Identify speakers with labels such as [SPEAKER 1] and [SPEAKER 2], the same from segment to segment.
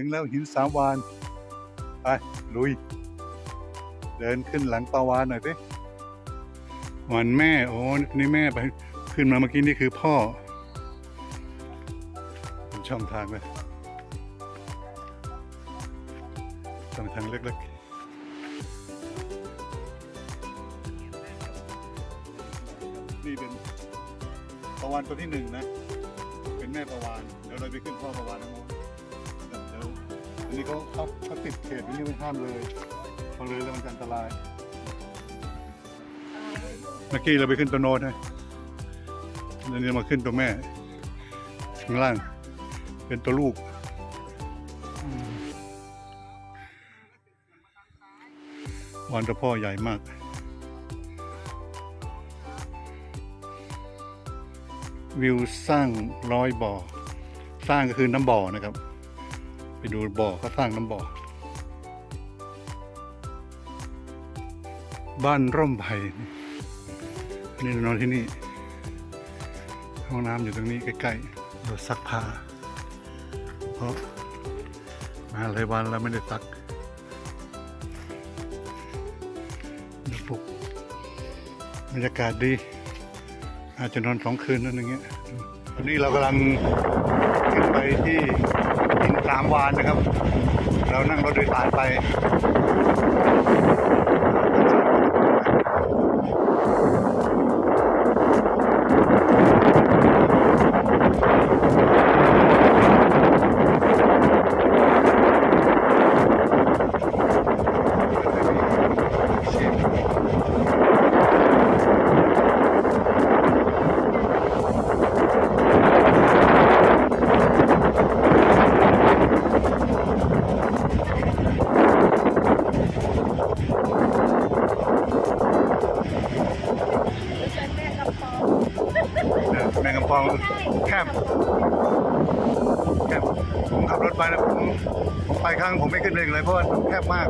[SPEAKER 1] ถึงแล้วหินสามวาน ไป ลุย เดินขึ้นหลังปาวานหน่อยสิวันแม่ โอ้นี่แม่ไปขึ้นมาเมื่อกี้นี่คือพ่อเป็นช่องทางเลยช่องทางเล็กๆนี่เป็นปลาวานตัวที่หนึ่งนะ เป็นแม่ปลาวานเดี๋ยวเราไปขึ้นพ่อปลาวานทั้งหม นี้เขาเขาเขาติดเขตนี้ไม่ห้ามเลยพอเลยแล้วมันจะอันตราย เมื่อกี้เราไปขึ้นตัวโน้ตนะแล้วนี่มาขึ้นตัวแม่ข้างล่าง เป็นตัวลูกวานตัวพ่อใหญ่มากวิวสร้างร้อยบ่อ สร้างก็คือน้ำบ่อนะครับ ไปดูบ่อเขาสร้างน้ำบ่อ บ้านร่มไผ่นี่นอนที่นี่ ห้องน้ำอยู่ตรงนี้ใกล้ๆเราซักผ้าเพราะมาหลายวันแล้วไม่ได้ซักดี๋ยวปลุกบรรยากาศดี อาจจะนอนสองคืนนั่นอย่างเงี้ยตอนนี้เรากำลังขึ้นไปที่ หินสามวานนะครับ เรานั่งรถโดยสารไป แคบแคบผมขับรถไปนะผมผมไปข้างผมไม่ขึ้นเองเลยเพราะว่าแคบมาก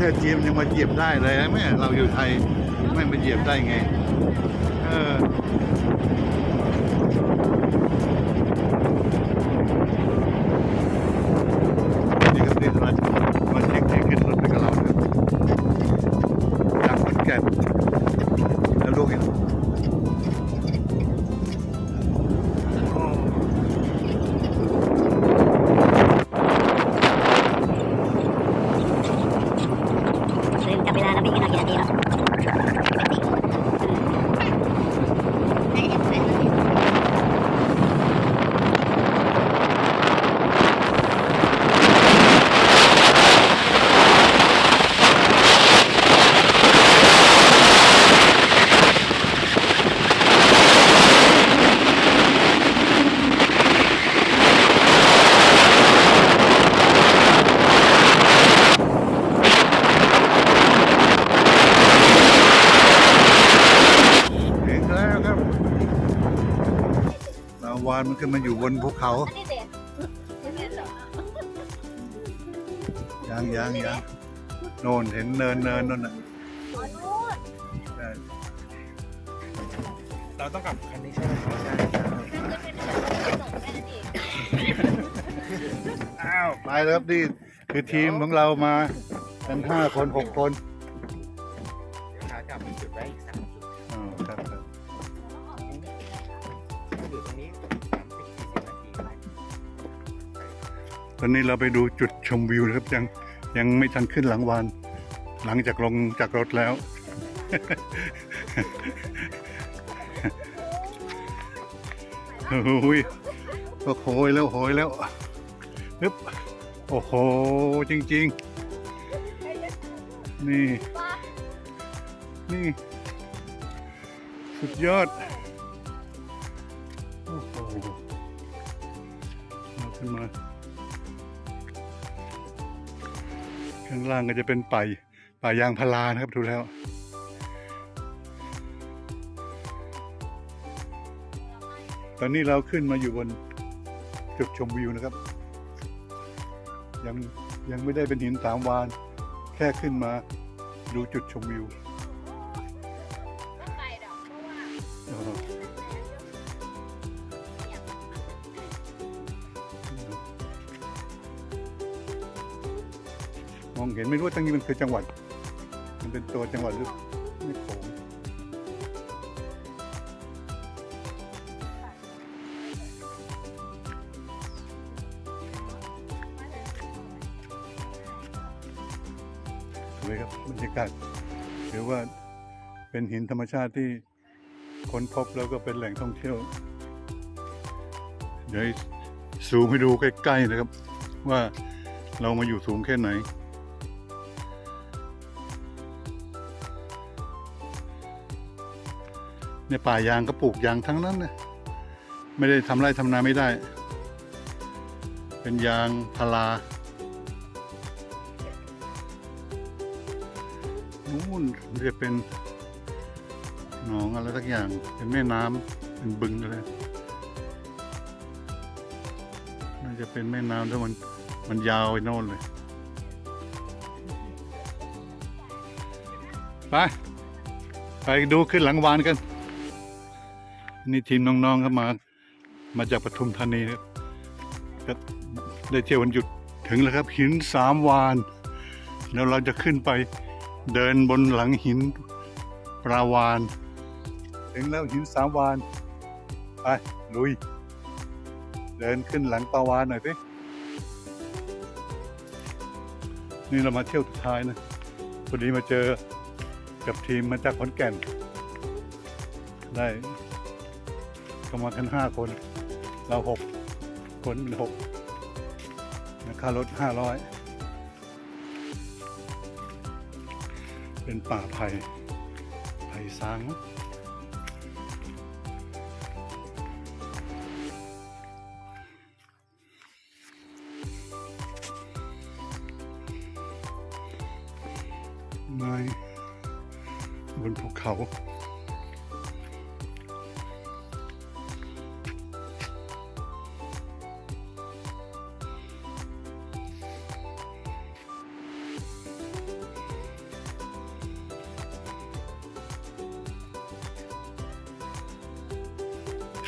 [SPEAKER 1] ประ
[SPEAKER 2] เท
[SPEAKER 1] ศจีนยังมาเหยียบได้เลยแม่เราอยู่ไทยไม่มาเหยียบได้ไงาวา
[SPEAKER 2] น
[SPEAKER 1] มันขึ้นมาอยู่บนภูเขา
[SPEAKER 2] อันนี้เด็ดยังไงเหรอ
[SPEAKER 1] ยังยังยังโน่นเห็นเนินเนินนั่นน่ะ
[SPEAKER 2] อ๋อนู่น
[SPEAKER 1] ใช่
[SPEAKER 3] เราต้องกลับคันนี้ใช่ไหมใช่
[SPEAKER 2] นั่นจะเป็นแบบส่งแค่นั้นเอง
[SPEAKER 1] อ้าวไปแล้วครับนี่คือทีมของเรามากันห้าคนหกคน
[SPEAKER 3] เดี๋ยวขากลับไปจุดไว้ ต
[SPEAKER 1] อนนี้เราไปดูจุดชมวิวนะครับยังยังไม่ทันขึ้นหลังวาน หลังจากลงจากรถแล้ว โอ้ยโอ้โหยแล้วโหยแล้วนึบโอ้โห จริง ๆ นี่ นี่ สุดยอด ล่างก็จะเป็นป่าป่ายางพารานะครับดูแล้วตอนนี้เราขึ้นมาอยู่บนจุดชมวิวนะครับ ยังยังไม่ได้เป็นหินสามวาน แค่ขึ้นมาดูจุดชมวิว
[SPEAKER 2] อ
[SPEAKER 1] งเห็นไม่รู้ว่าตรงนี้มันคือจังหวัด มันเป็นตัวจังหวัดหรือไม่โขงสวยครับบรรยากาศถือว่าเป็นหินธรรมชาติที่ค้นพบแล้วก็เป็นแหล่งท่องเที่ยว เดี๋ยวซูมให้ดูใกล้ๆนะครับ ว่าเรามาอยู่สูงแค่ไหน ในป่ายางก็ปลูกยางทั้งนั้นนะไม่ได้ทำไร่ทำนาไม่ได้ เป็นยางพารานู่นจะเป็นหนองอะไรสักอย่าง เป็นแม่น้ำเป็นบึงอะไรน่าจะเป็นแม่น้ำแล้วมันมันยาวไปโน่นเลยไป ไปดูขึ้นหลังวานกัน นี่ทีมน้องๆครับมา มาจากปทุมธานีครับก็ได้เที่ยววันหยุดถึงแล้วครับ หินสามวานแล้วเราจะขึ้นไปเดินบนหลังหินปลาวาน ถึงแล้วหินสามวานไปลุย เดินขึ้นหลังปลาวานหน่อยสินี่เรามาเที่ยวสุดท้ายนะพอดีมาเจอกับทีมมาจากขอนแก่น ได้ ก็มากันห้าคน เราหกคนเป็นหกนะค่ารถห้าร้อยเป็นป่าไผ่ไผ่ซางไม้บนภูเขา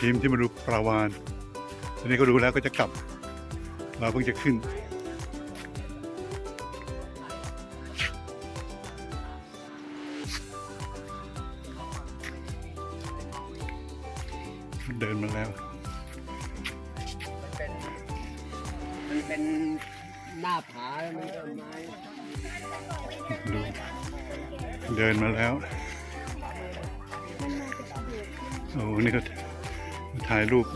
[SPEAKER 1] ทีมที่มาดูปลาวานทีนี้ก็ดูแล้วก็จะกลับ เราเพิ่งจะขึ้น เดินมาแล้ว
[SPEAKER 3] มันเป็นมันเป็นหน้าผาแล้วมันต้นไม้
[SPEAKER 1] ดูเดินมาแล้ว โอ้ นี่ก็ ถ่ายรูป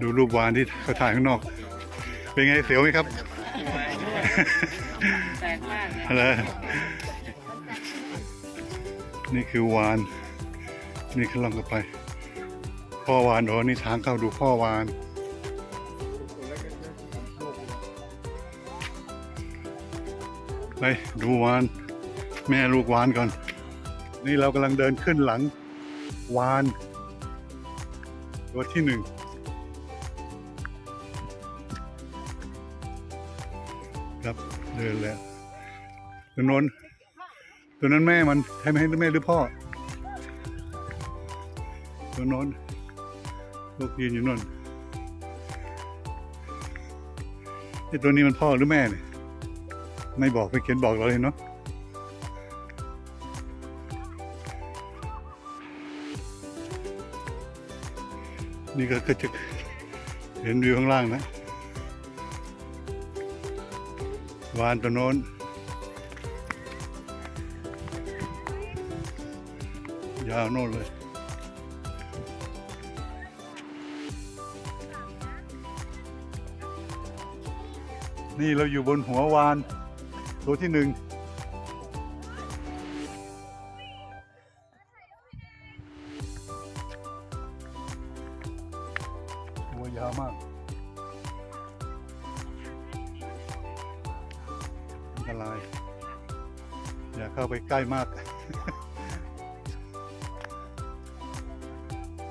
[SPEAKER 1] ดูรูปวานที่เขาถ่ายข้างนอก เป็นไงเสียวไหมครับ
[SPEAKER 3] แตกมาก
[SPEAKER 1] อะไรนี่คือวาน นี่คือลองกันไป พ่อวานโอ้นี่ทางเข้าดูพ่อวานไปดูวาน แม่ลูกวานก่อน นี่เรากำลังเดินขึ้นหลังวาน ตัวที่หนึ่งครับเดินแล้วตัวน้นตัวนั้นแม่มันใช่ไหมแม่หรือพ่อ ตัวน้นลูกยืนอยู่น่นไอตัวนี้มันพ่อหรือแม่เนี่ยไม่บอกไม่เขียนบอกเราเลยเนาะ นี่ก็จะเห็นวิวข้างล่างนะวานตัวโน้นยาวโน่นเลยนี่เราอยู่บนหัววานตัวที่หนึ่ง ล้มาก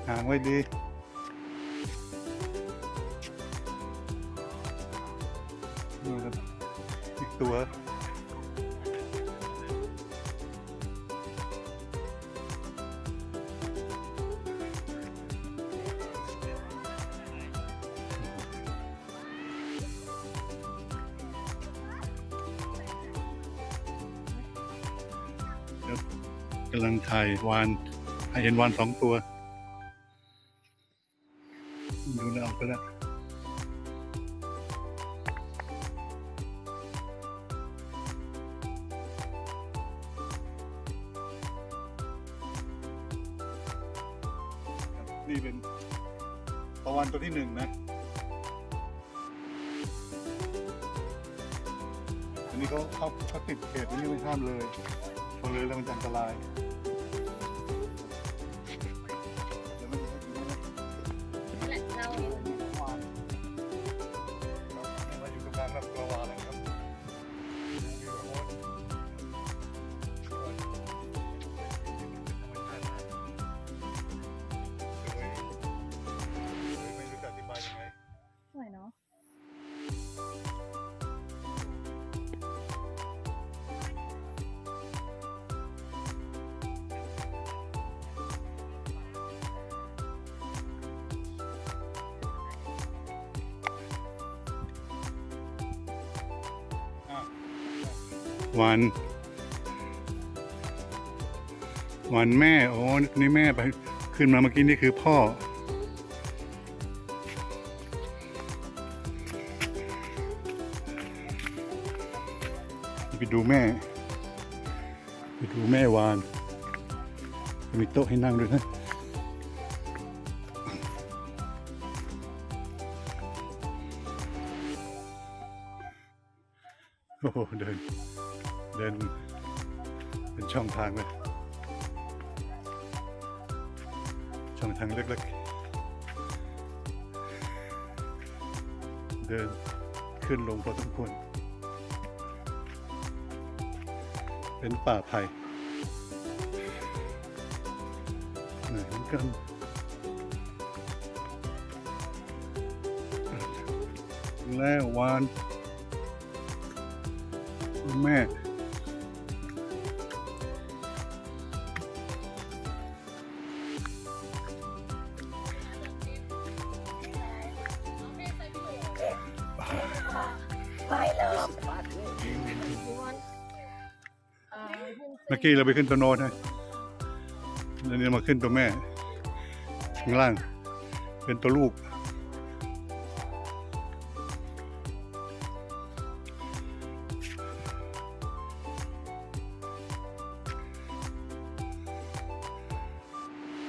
[SPEAKER 1] ห่างไว้ดี กำลังถ่ายวานให้เห็นวานสองตัว ดูแล้วเอาไปแล้วนี่เป็นปลาวานตัวที่หนึ่งนะ อันนี้เขาเขาเขาติดเขตนี้ไม่ข้ามเลย พอเลยแล้วมันจะอันตราย วัน วันแม่ โอ้นี่แม่ไปขึ้นมาเมื่อกี้นี่คือพ่อ ไปดูแม่ ไปดูแม่วาน มีโต๊ะให้นั่งด้วยนะ เดินขึ้นลงพอสมควร เป็นป่าไผ่เหนื่อยเหมือนกันแล้ววานคุณแม่ มื่อกี้เราไปขึ้นตัวโน้นนะแล้วนี่มาขึ้นตัวแม่ ข้างล่าง เป็นตัวลูก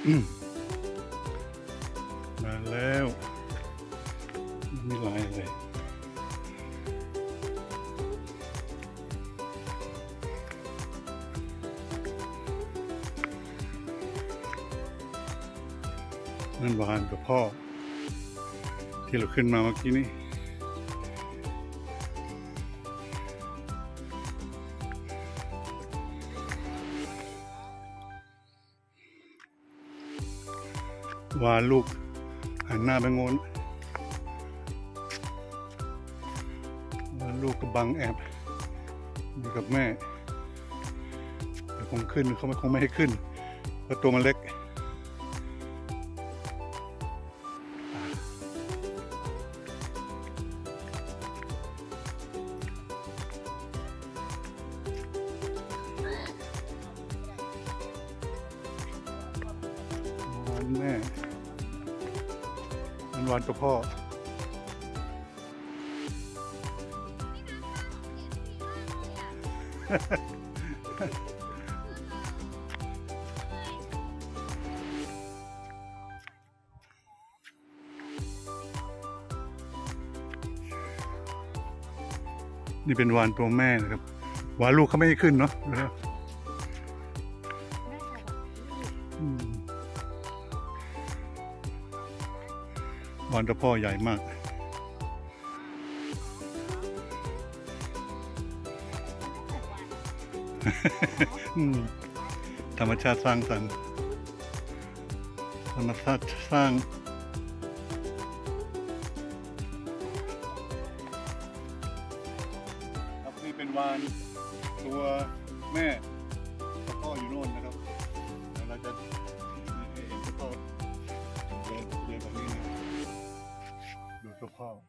[SPEAKER 1] อืม ขึ้นมาเมื่อกี้นี้วาลูกหันหน้าไปงนแล้วลูกกับบังแอบอยู่กับแม่แต่คงขึ้นเขาไม่คงไม่ให้ขึ้นเพราะตัวมันเล็ก นี่เป็นวานตัวแม่นะครับวานลูกเขาไม่ให้ขึ้นเนาะดูแล้วานตัวพ่อใหญ่มากธรรมชาติสร้างสรรค์ธรรมชาติสร้าง ดู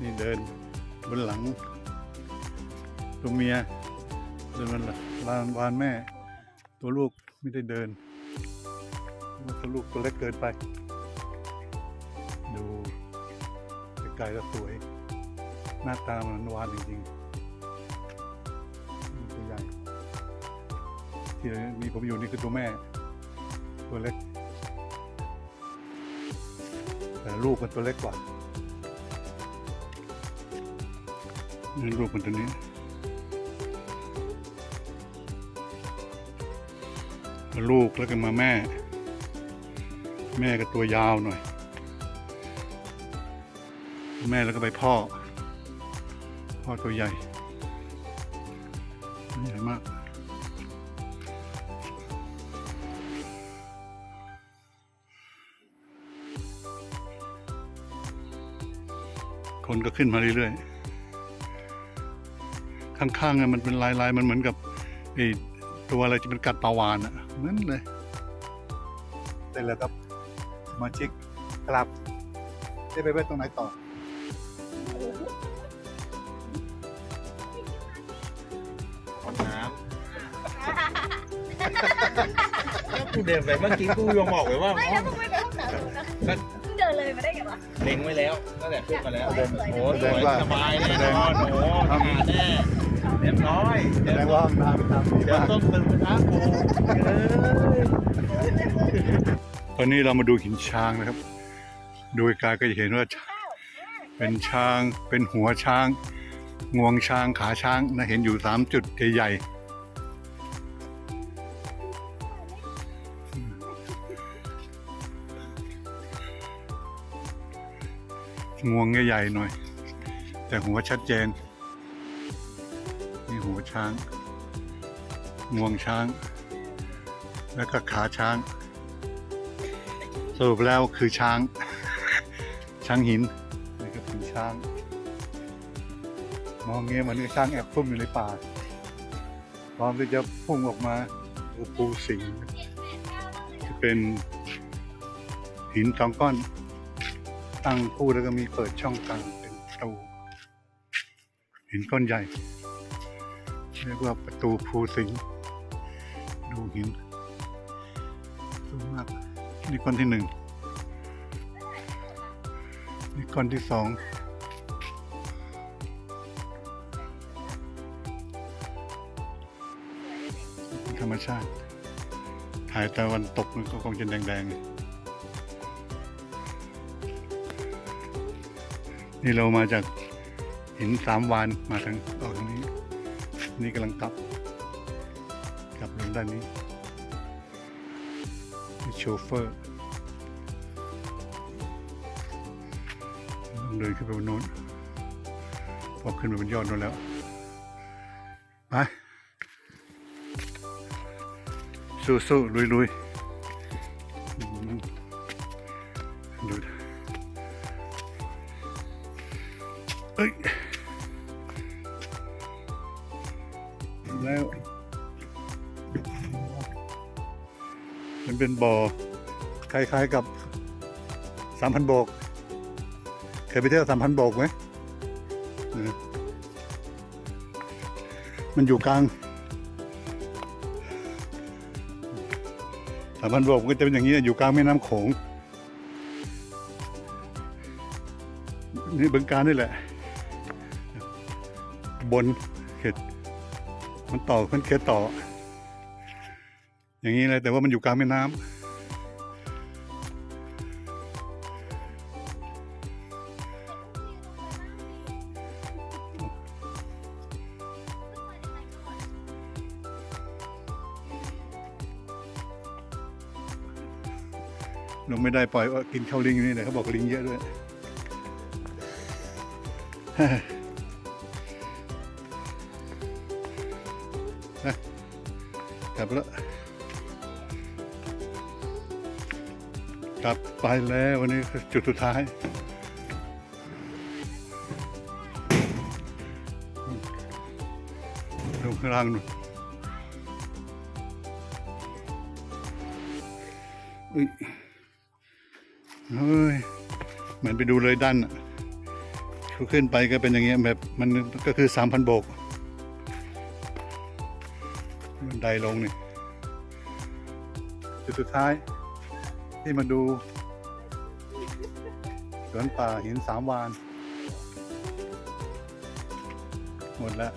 [SPEAKER 1] นี่เดินบนหลังตัวเมียเดินบนหลังวานวานแม่ ตัวลูกไม่ได้เดินตัวลูกตัวเล็กเกินไป ดูไกลๆก็สวย หน้าตามันวานจริงๆตัวใหญ่ที่มีผมอยู่นี่คือตัวแม่ ตัวเล็กแต่ลูกมันตัวเล็กกว่า นี่ลูกมันตัวนี้มาลูกแล้วก็มาแม่ แม่ก็ตัวยาวหน่อย แม่แล้วก็ไปพ่อ พ่อตัวใหญ่ตัวใหญ่มากคนก็ขึ้นมาเรื่อยๆ ข้างๆอะมันเป็นลายๆมันเหมือนกับไอ้ตัวอะไรที่มันกัดปลาวานอะเหมือนเลยได้แล้วครับสมาชิกกลับได้ไปไว้ตรงไหนต่อ
[SPEAKER 4] น้ำกูเดินไปเมื่อกี้กูยังบอกไว้ว่า
[SPEAKER 2] ไม่แล้วมึงไม่ไปห้องน้ำนะมึงเดินเลยมาได้ไงวะ
[SPEAKER 4] เล็งไว้แล้วตั้งแต่ขึ้นมาแล้ว
[SPEAKER 2] สวยๆ
[SPEAKER 4] โอ้สวยสบายแน่นอนโอ้ทำงานแน่ เรียบร้อย
[SPEAKER 1] แส
[SPEAKER 4] เดี๋ยว
[SPEAKER 1] ดงว่าห้องน้ำทำดี
[SPEAKER 4] เดี๋ยว
[SPEAKER 1] มาก
[SPEAKER 4] ต้องตื่นนะกูเอ้ย
[SPEAKER 1] ตอนนี้เรามาดูหินช้างนะครับดูไกลๆก็จะเห็นว่าเป็นช้างเป็นหัวช้าง งวงช้างขาช้างนะเห็นอยู่สามจุดใหญ่ๆงวงใหญ่ๆหน่อย แต่หัวชัดเจน นี่หัวช้าง งวงช้าง แล้วก็ขาช้าง สรุปแล้วคือช้าง ช้างหินนี่ก็คือช้าง มองเงี้ยมันกับช้างแอบซุ่มอยู่ในป่าพร้อมที่จะพุ่งออกมาปูสิงที่เป็นหินสองก้อน ตั้งคู่แล้วก็มีเปิดช่องกลางเป็นประตูหินก้อนใหญ่ เรียกว่าประตูภูสิงห์ดูหินสูงมากนี่ก้อนที่หนึ่งนี่ก้อนที่สองธรรมชาติถ่ายตะวันตกมันก็คงจะแดงๆ นี่เรามาจากหินสามวานมาทางออกทาง นี่กำลังกลับกลับลงด้านนี้มีโชเฟอร์ต้องเดินขึ้นไปบนโน้นพอขึ้นไปบนยอดโน้นแล้วไปสู้ๆลุยๆ มันเป็นบ่อคล้ายๆกับสามพันโบก เคยไปเที่ยวสามพันโบกไหม มันอยู่กลางสามพันโบกมันก็จะเป็นอย่างนี้อยู่กลางแม่น้ำโขง นี่บึงการนี่แหละ บนเขตมันต่อมันเขตต่อ อย่างนี้เลยแต่ว่ามันอยู่กลางแม่น้ำลงไม่ได้ปล่อยว่ากินข้าวลิงอยู่นี่แหละเขาบอกลิงเยอะด้วยกลับแล้ว กลับไปแล้ววันนี้จุดสุดท้าย ลงข้างล่างนู่อุ้ยเฮ้ยเหมือนไปดูเลยด้านขึ้นไปก็เป็นอย่างเงี้ยแบบมันก็คือสามพันโบกบันไดลงนี่จุดสุดท้าย ที่มาดูสวนป่าหินสามวาน หมดแล้ว